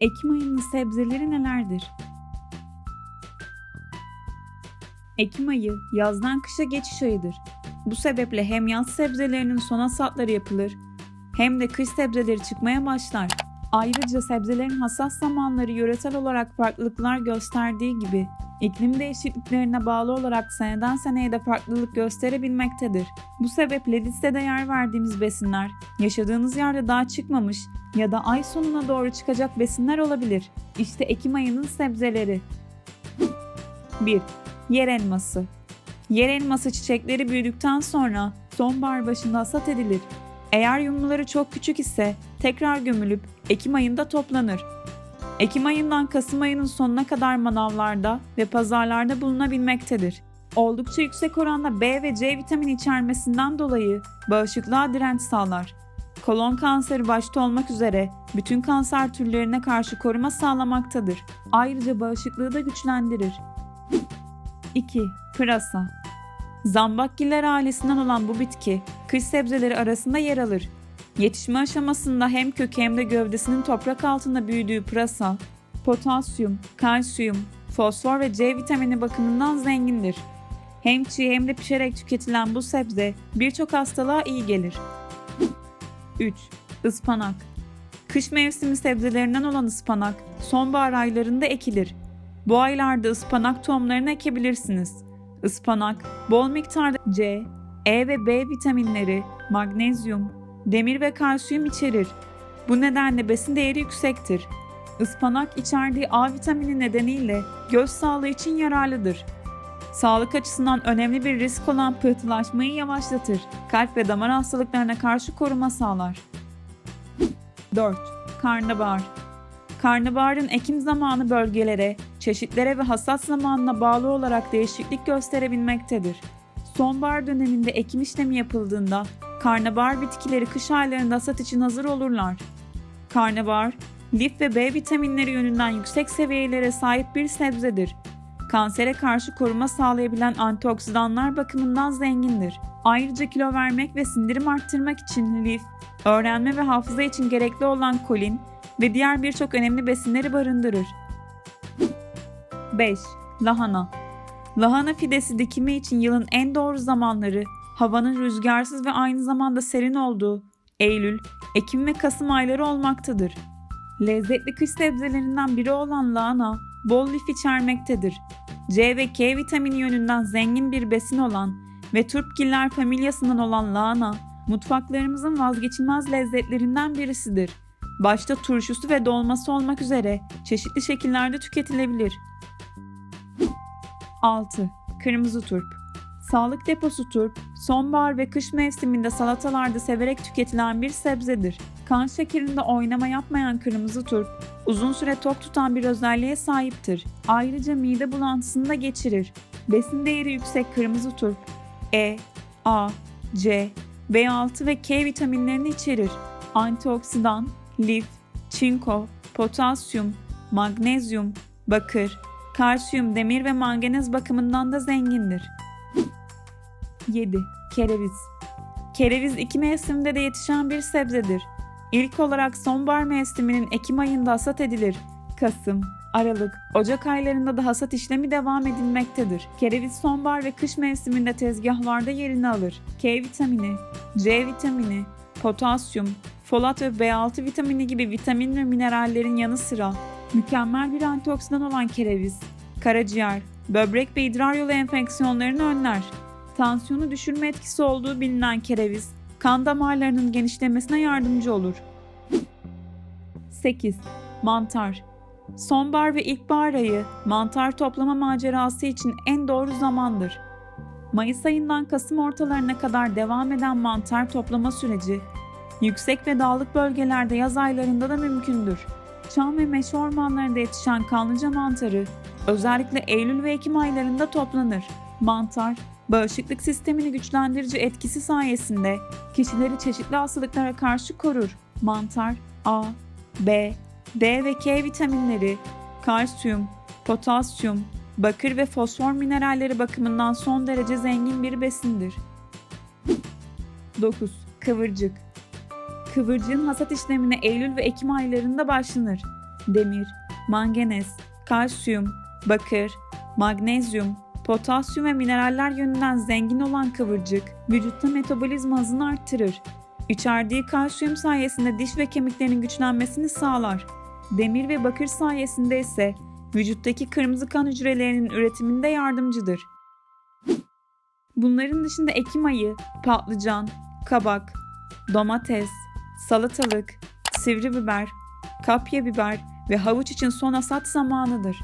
Ekim ayının sebzeleri nelerdir? Ekim ayı yazdan kışa geçiş ayıdır. Bu sebeple hem yaz sebzelerinin son hasatları yapılır hem de kış sebzeleri çıkmaya başlar. Ayrıca sebzelerin hasat zamanları yöresel olarak farklılıklar gösterdiği gibi iklim değişikliklerine bağlı olarak seneden seneye de farklılık gösterebilmektedir. Bu sebeple listede yer verdiğimiz besinler yaşadığınız yerde daha çıkmamış ya da ay sonuna doğru çıkacak besinler olabilir. İşte Ekim ayının sebzeleri. 1. Yer elması. Yer elması çiçekleri büyüdükten sonra sonbahar başında hasat edilir. Eğer yumruları çok küçük ise tekrar gömülüp Ekim ayında toplanır. Ekim ayından Kasım ayının sonuna kadar manavlarda ve pazarlarda bulunabilmektedir. Oldukça yüksek oranda B ve C vitamini içermesinden dolayı bağışıklığa direnç sağlar. Kolon kanseri başta olmak üzere bütün kanser türlerine karşı koruma sağlamaktadır. Ayrıca bağışıklığı da güçlendirir. 2. Pırasa Zambakgiller ailesinden olan bu bitki kış sebzeleri arasında yer alır. Yetişme aşamasında hem kökü hem de gövdesinin toprak altında büyüdüğü pırasa, potasyum, kalsiyum, fosfor ve C vitamini bakımından zengindir. Hem çiğ hem de pişerek tüketilen bu sebze birçok hastalığa iyi gelir. 3. Ispanak Kış mevsimi sebzelerinden olan ıspanak sonbahar aylarında ekilir. Bu aylarda ıspanak tohumlarını ekebilirsiniz. Ispanak bol miktarda C, E ve B vitaminleri, magnezyum, demir ve kalsiyum içerir. Bu nedenle besin değeri yüksektir. Ispanak içerdiği A vitamini nedeniyle göz sağlığı için yararlıdır. Sağlık açısından önemli bir risk olan pıhtılaşmayı yavaşlatır. Kalp ve damar hastalıklarına karşı koruma sağlar. 4. Karnabahar Karnabaharın ekim zamanı bölgelere, çeşitlere ve hasat zamanına bağlı olarak değişiklik gösterebilmektedir. Sonbahar döneminde ekim işlemi yapıldığında karnabahar bitkileri kış aylarında hasat için hazır olurlar. Karnabahar, lif ve B vitaminleri yönünden yüksek seviyelere sahip bir sebzedir. Kansere karşı koruma sağlayabilen antioksidanlar bakımından zengindir. Ayrıca kilo vermek ve sindirim arttırmak için lif, öğrenme ve hafıza için gerekli olan kolin ve diğer birçok önemli besinleri barındırır. 5. Lahana Lahana fidesi dikimi için yılın en doğru zamanları havanın rüzgarsız ve aynı zamanda serin olduğu Eylül, Ekim ve Kasım ayları olmaktadır. Lezzetli kış sebzelerinden biri olan lahana bol lif içermektedir. C ve K vitamini yönünden zengin bir besin olan ve turpgiller familyasından olan lahana, mutfaklarımızın vazgeçilmez lezzetlerinden birisidir. Başta turşusu ve dolması olmak üzere çeşitli şekillerde tüketilebilir. 6. Kırmızı turp Sağlık deposu turp, sonbahar ve kış mevsiminde salatalarda severek tüketilen bir sebzedir. Kan şekerinde oynama yapmayan kırmızı turp, uzun süre tok tutan bir özelliğe sahiptir. Ayrıca mide bulantısını da geçirir. Besin değeri yüksek kırmızı turp, E, A, C, B6 ve K vitaminlerini içerir. Antioksidan, lif, çinko, potasyum, magnezyum, bakır, kalsiyum, demir ve manganez bakımından da zengindir. 7. Kereviz Kereviz iki mevsimde de yetişen bir sebzedir. İlk olarak sonbahar mevsiminin Ekim ayında hasat edilir. Kasım, Aralık, Ocak aylarında da hasat işlemi devam edilmektedir. Kereviz sonbahar ve kış mevsiminde tezgahlarda yerini alır. K vitamini, C vitamini, potasyum, folat ve B6 vitamini gibi vitamin ve minerallerin yanı sıra mükemmel bir antioksidan olan kereviz, karaciğer, böbrek ve idrar yolu enfeksiyonlarını önler. Tansiyonu düşürme etkisi olduğu bilinen kereviz, kan damarlarının genişlemesine yardımcı olur. 8. Mantar Sonbahar ve ilkbahar ayı mantar toplama macerası için en doğru zamandır. Mayıs ayından Kasım ortalarına kadar devam eden mantar toplama süreci, yüksek ve dağlık bölgelerde yaz aylarında da mümkündür. Çam ve meşe ormanlarında yetişen kanlıca mantarı özellikle Eylül ve Ekim aylarında toplanır. Mantar, bağışıklık sistemini güçlendirici etkisi sayesinde kişileri çeşitli hastalıklara karşı korur. Mantar, A, B, D ve K vitaminleri, kalsiyum, potasyum, bakır ve fosfor mineralleri bakımından son derece zengin bir besindir. 9. Kıvırcık Kıvırcığın hasat işlemine Eylül ve Ekim aylarında başlanır. demir, manganez, kalsiyum, bakır, magnezyum, potasyum ve mineraller yönünden zengin olan kıvırcık vücutta metabolizma hızını arttırır. İçerdiği kalsiyum sayesinde diş ve kemiklerin güçlenmesini sağlar. Demir ve bakır sayesinde ise vücuttaki kırmızı kan hücrelerinin üretiminde yardımcıdır. Bunların dışında Ekim ayı, patlıcan, kabak, domates, salatalık, sivri biber, kapya biber ve havuç için son hasat zamanıdır.